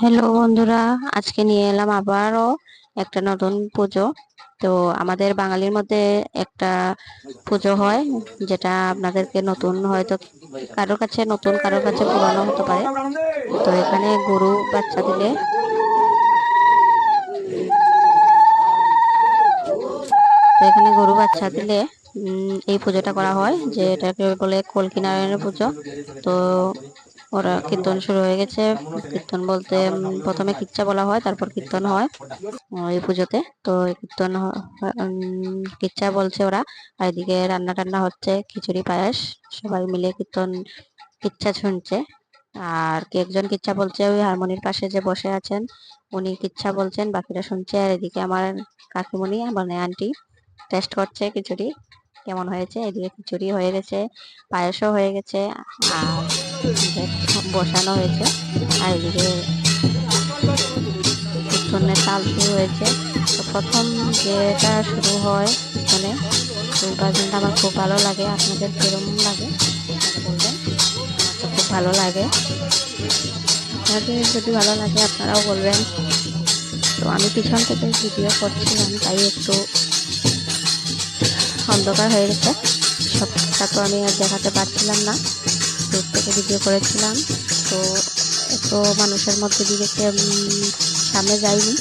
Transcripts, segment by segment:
Hello বন্ধুরা, আজকে নিয়ে এলাম আবারও একটা নতুন পুজো। তো আমাদের বাঙালির মধ্যে একটা পুজো হয়, যেটা আপনাদেরকে নতুন হয়তো কারোর কাছে, নতুন কারোর কাছে পুরানো হতে পারে। তো এখানে গরু বাচ্চা দিলে তো এখানে গরু বাচ্চা দিলে এই পুজোটা করা হয়, যে এটাকে বলে কলকি নারায়ণের পুজো। তো ওরা কীর্তন শুরু হয়ে গেছে। কীর্তন বলতে প্রথমে কিচ্ছা বলা হয়, তারপর কীর্তন হয় এই পুজোতে। তো কীর্তন কিচ্ছা বলছে ওরা। আর এদিকে রান্না টান্না হচ্ছে, খিচুড়ি, পায়েস, সবাই মিলে কীর্তন, কিচ্ছা শুনছে। আর কে একজন কিচ্ছা বলছে, ওই হারমোনির পাশে যে বসে আছেন, উনি কিচ্ছা বলছেন, বাকিরা শুনছে। আর এদিকে আমার কাকিমণি মানে আন্টি টেস্ট করছে খিচুড়ি। কেমন হয়েছে? এদিকে খিচুড়ি হয়ে গেছে, পায়েসও হয়ে গেছে, আর বসানো হয়েছে, আর এদিকে কীর্তনের তাল শুরু হয়েছে। তো প্রথম যেটা শুরু হয় কীর্তনে ওই বাজনটা আমার খুব ভালো লাগে, আপনাদের কিরম লাগে? তো খুব ভালো লাগে। আপনাদের যদি ভালো লাগে, আপনারাও বলবেন। তো আমি পিছন থেকে ভিডিও করছিলাম, তাই একটু অন্ধকার হয়ে গেছে। সবটা তো আমি আর দেখাতে পারছিলাম না। দূর থেকে ভিডিও করেছিলাম। তো এত মানুষের মধ্যে দিকে সামনে যাইনি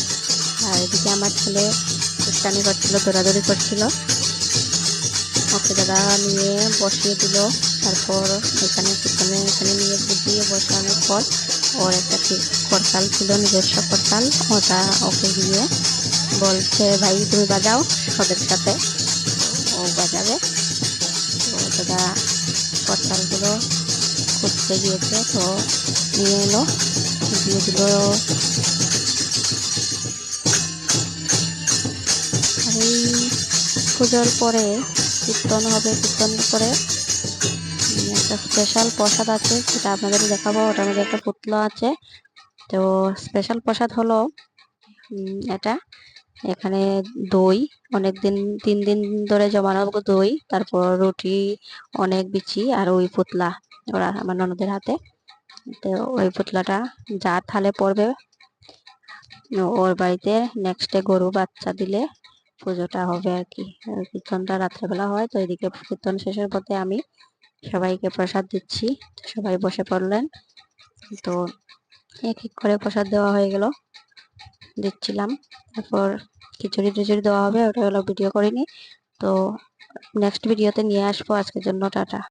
আর এদিকে আমার ছেলে কুস্তানি করছিল, দৌড়াদৌড়ি করছিল। ওকে দাদা নিয়ে বসিয়ে দিল। তারপর এখানে কীর্তনে এখানে নিয়ে বুঝিয়ে বসানোর পর ওর একটা করতাল ছিল, নিজস্ব করতাল। ওটা ওকে দিয়ে বলছে, ভাই, তুমি বাজাও ওদের সাথে। গিয়েছে, তো নিয়ে এলো, দিয়ে এই পুজোর পরে, কীর্তন হবে কীর্তনের পরে একটা স্পেশাল প্রসাদ আছে, সেটা আপনাদের দেখাবো। ওটার মধ্যে একটা পুতলা আছে, তো স্পেশাল প্রসাদ হলো এটা এখানে দই অনেক দিন তিন দিন ধরে জমানো দই, তারপর রুটি, অনেক বিচি আর ওই পুতলা ওরা আমার ননদের হাতে। তো ওই পুতলাটা যার থালে পড়বে, ওর বাড়িতে নেক্সটে গরু বাচ্চা দিলে পুজোটা হবে আর কি। কীর্তনটা রাত্রেবেলা হয়, তো এদিকে কীর্তন শেষের পথে আমি সবাইকে প্রসাদ দিচ্ছি। সবাই বসে পড়লেন, তো এক এক করে প্রসাদ দেওয়া হয়ে গেল। দিচ্ছিলাম। তারপর খিচুড়ি টিচুড়ি দেওয়া হবে ওটা হলো ভিডিও করিনি তো নেক্সট ভিডিওতে নিয়ে আসব। আজকের জন্য টাটা।